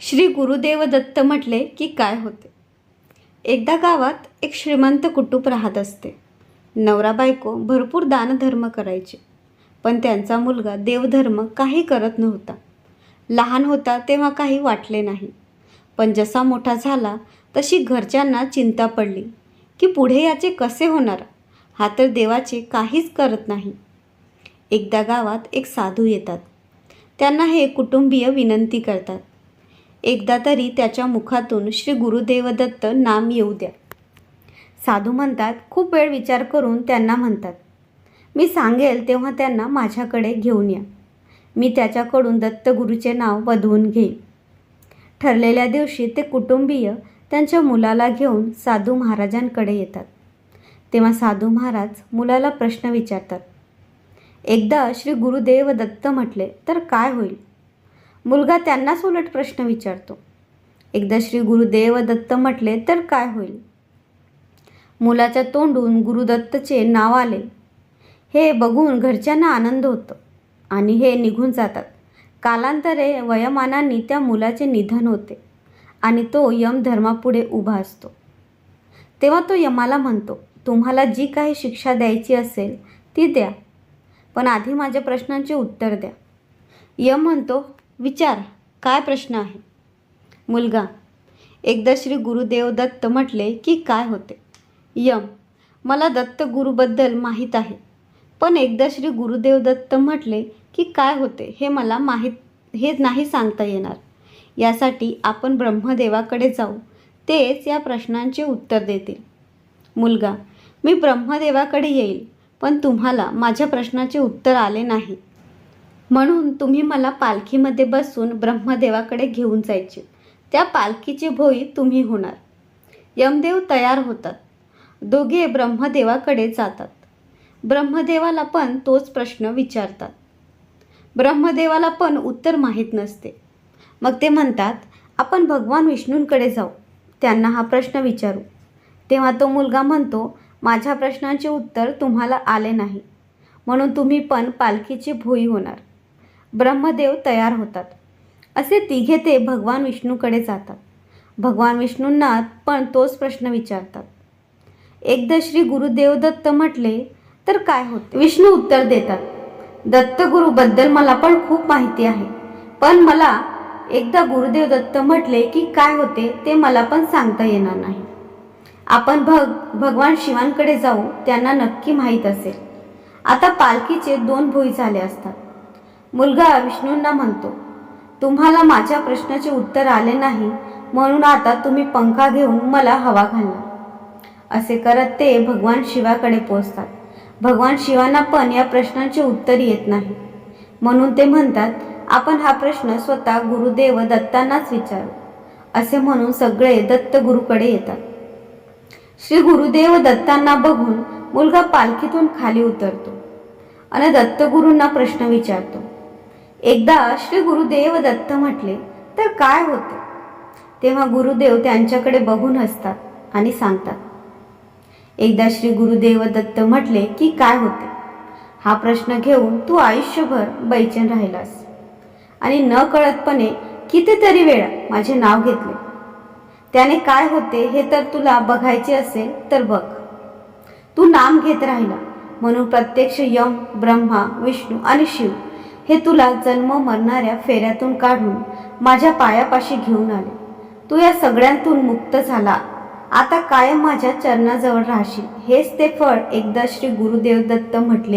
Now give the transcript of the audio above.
श्री गुरुदेव दत्त म्हटले की काय होते? एकदा गावात एक श्रीमंत कुटुंब राहत असते. नवरा बायको भरपूर दानधर्म करायचे. पण त्यांचा मुलगा देवधर्म काही करत नव्हता. लहान होता तेव्हा काही वाटले नाही. पण जसा मोठा झाला तशी घरच्यांना चिंता पडली की पुढे याचे कसे होणार? हा तर देवाचे काहीच करत नाही. एकदा गावात एक साधू येतात. त्यांना हे कुटुंबीय विनंती करतात. एकदा तरी त्याच्या मुखातून श्री गुरुदेवदत्त नाम येऊ द्या. साधू म्हणतात खूप वेळ विचार करून त्यांना म्हणतात मी सांगेल तेव्हा त्यांना माझ्याकडे घेऊन या. मी त्याच्याकडून दत्तगुरूचे नाव वधवून घेईन. ठरलेल्या दिवशी ते कुटुंबीय त्यांच्या मुलाला घेऊन साधू महाराजांकडे येतात. तेव्हा साधू महाराज मुलाला प्रश्न विचारतात. एकदा श्री गुरुदेव दत्त म्हटले तर काय होईल? मुलगा त्यांनाच उलट प्रश्न विचारतो. एकदा श्री गुरुदेव दत्त म्हटले तर काय होईल? मुलाच्या तोंडून गुरुदत्तचे नाव आले. हे बघून घरच्यांना आनंद होतो आणि हे निघून जातात. कालांतरे वयमानांनी त्या मुलाचे निधन होते आणि तो यम धर्मापुढे उभा असतो. तेव्हा तो यमाला म्हणतो तुम्हाला जी काही शिक्षा द्यायची असेल ती द्या पण आधी माझ्या प्रश्नांचे उत्तर द्या. यम म्हणतो विचार काय प्रश्न आहे? मुलगा एकदा श्री गुरुदेव दत्त म्हटले की काय होते? यम मला दत्त गुरुबद्दल माहीत आहे पण एकदा श्री गुरुदेव दत्त म्हटले की काय होते हे मला माहीत हे नाही सांगता येणार. यासाठी आपण ब्रह्मदेवाकडे जाऊ तेच या प्रश्नांचे उत्तर देतील. मुलगा मी ब्रह्मदेवाकडे येईल पण तुम्हाला माझ्या प्रश्नाचे उत्तर आले नाही. म्हणून तुम्ही मला पालखीमध्ये बसून ब्रह्मदेवाकडे घेऊन जायचे. त्या पालखीची भोई तुम्ही होणार. यमदेव तयार होतात. दोघे ब्रह्मदेवाकडे जातात. ब्रह्मदेवाला पण तोच प्रश्न विचारतात. ब्रह्मदेवाला पण उत्तर माहीत नसते. मग ते म्हणतात आपण भगवान विष्णूंकडे जाऊ. त्यांना हा प्रश्न विचारू. तेव्हा तो मुलगा म्हणतो माझ्या प्रश्नांचे उत्तर तुम्हाला आले नाही. म्हणून तुम्ही पण पालखीची भोई होणार. ब्रह्मदेव तयार होतात. असे तिघे ते भगवान विष्णूकडे जातात. भगवान विष्णूंना पण तोच प्रश्न विचारतात. एकदा श्री गुरुदेव दत्त म्हटले तर काय होते? विष्णू उत्तर देतात दत्तगुरूबद्दल मला पण खूप माहिती आहे. पण मला एकदा गुरुदेव दत्त म्हटले की काय होते ते मला पण सांगता येणार नाही. आपण भग भगवान शिवांकडे जाऊ त्यांना नक्की माहीत असेल. आता पालखीचे दोन भोई झाले असतात. मुलगा विष्णूंना म्हणतो तुम्हाला माझ्या प्रश्नाचे उत्तर आले नाही म्हणून आता तुम्ही पंखा घेऊन मला हवा घालणार असे करत ते भगवान शिवाकडे पोहोचतात. भगवान शिवांना पण या प्रश्नांचे उत्तर येत नाही. म्हणून ते म्हणतात आपण हा प्रश्न स्वतः गुरुदेव दत्तांनाच विचारू. असे म्हणून सगळे दत्त गुरुकडे येतात. श्री गुरुदेव दत्तांना बघून मुलगा पालखीतून खाली उतरतो आणि दत्तगुरूंना प्रश्न विचारतो एकदा श्री गुरुदेव दत्त म्हटले तर काय होते? तेव्हा गुरुदेव त्यांच्याकडे बघून हसतात आणि सांगतात एकदा श्री गुरुदेव दत्त म्हटले की काय होते? हा प्रश्न घेऊन तू आयुष्यभर बैचेन राहिलास. आणि न कळतपणे कितीतरी वेळा माझे नाव घेतले. त्याने काय होते हे तर तुला बघायचे असेल तर बघ. तू नाम घेत राहिला म्हणून प्रत्यक्ष यम ब्रह्मा विष्णू आणि शिव हे तुला जन्म मरणाऱ्या फेऱ्यातून काढून माझ्या पायापाशी घेऊन आले. तू या सगळ्यांतून मुक्त झाला. आता कायम माझ्या चरणाजवळ राहशील. हेच ते फळ एकदा श्री गुरुदेव दत्त म्हटले.